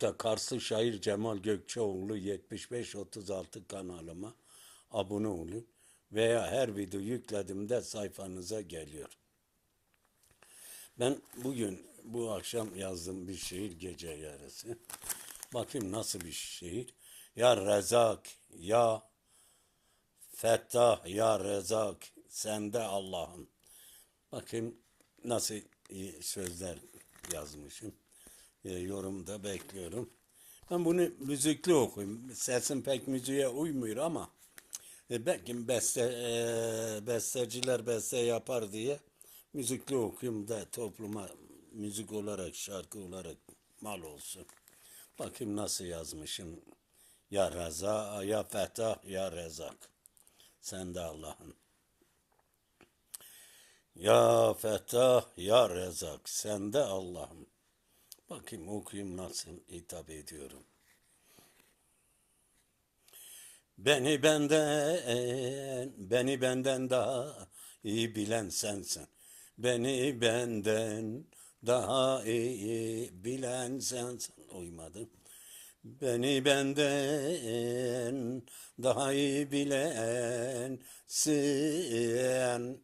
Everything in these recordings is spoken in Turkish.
da Karslı şair Cemal Gökçeoğlu 7536 kanalıma abone olun veya her video yüklediğimde sayfanıza geliyor. Ben bugün bu akşam yazdığım bir şiir gece yarısı. Bakayım nasıl bir şiir. Ya Rezak, ya Fettah, ya Rezak, sende Allah'ım. Bakayım nasıl sözler yazmışım. E, yorumda bekliyorum. Ben bunu müzikli okuyayım. Sesim pek müziğe uymuyor ama e, belki beste, e, besteciler beste yapar diye müzikli okuyayım da topluma müzik olarak, şarkı olarak mal olsun. Bakayım nasıl yazmışım. Ya Reza, ya Fetah, ya Rezak. Sen de Allah'ın. Ya Fetah, ya Rezak, sen de Allah'ım. Bakayım okuyayım nasıl hitap ediyorum. Beni benden, beni benden daha iyi bilen sensin. Beni benden daha iyi bilen sensin. Uymadım. Beni benden daha iyi bilen sen.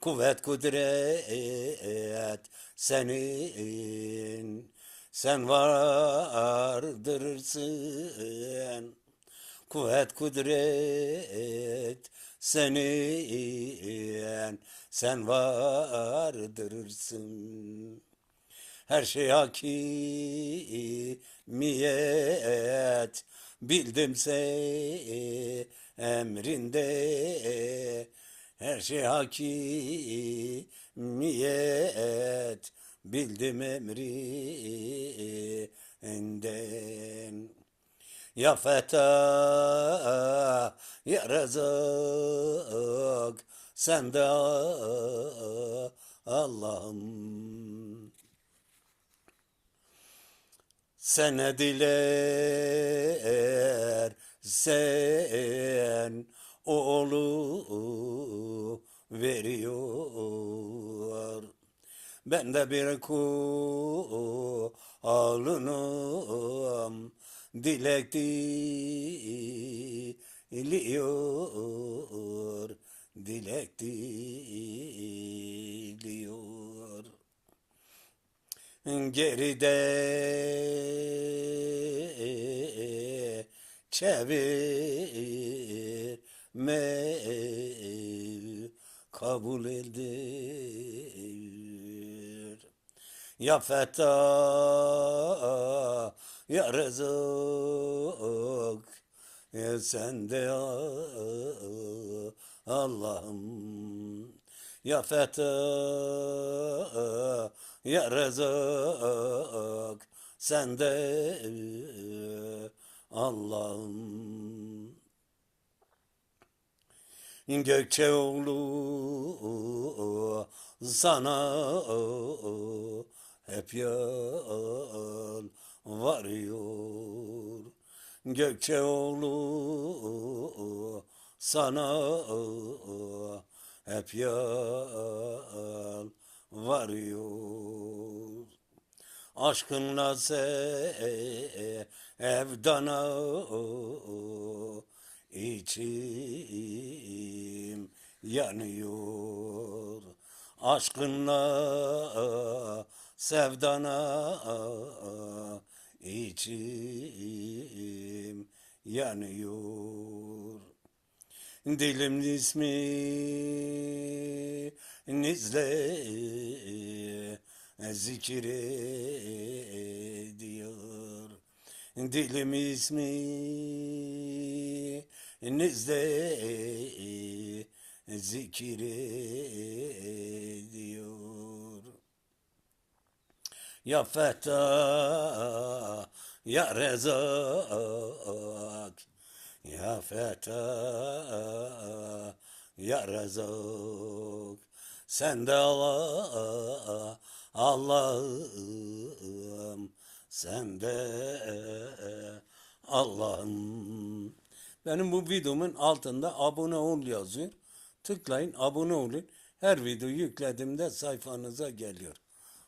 Kuvvet kudret senin. Sen vardırırsın. Kuvvet kudret senin. Sen vardırırsın. Her şey hakimiyet bildimse emrinde her şey hakimiyet bildim emrinden ya Fetah ya Rezak sen de Allah'ım sen ne dilersen o olu veriyor. Ben de bir kulunum dilek diliyor, dilek diliyor. Geride çevirme kabul edilir. Ya Fetah, ya Rezak, ya sen de Allah'ım. Ya Fetah, ya Rezak, sen de Allah'ım. Gökçeoğlu sana hep yal varıyor. Gökçeoğlu sana hep yal varıyor. Aşkınla sevdana içim yanıyor. Aşkınla sevdana içim yanıyor. Dilim ismi nizle zikir ediyor. Dilim ismi nizle zikir ediyor. Ya Fetah, ya Rezak, ya Fetah, ya Rezak. Sen de Allah, Allah'ım, sen de Allah'ım. Benim bu videomun altında abone ol yazıyor. Tıklayın, abone olun. Her video yüklediğimde sayfanıza geliyor.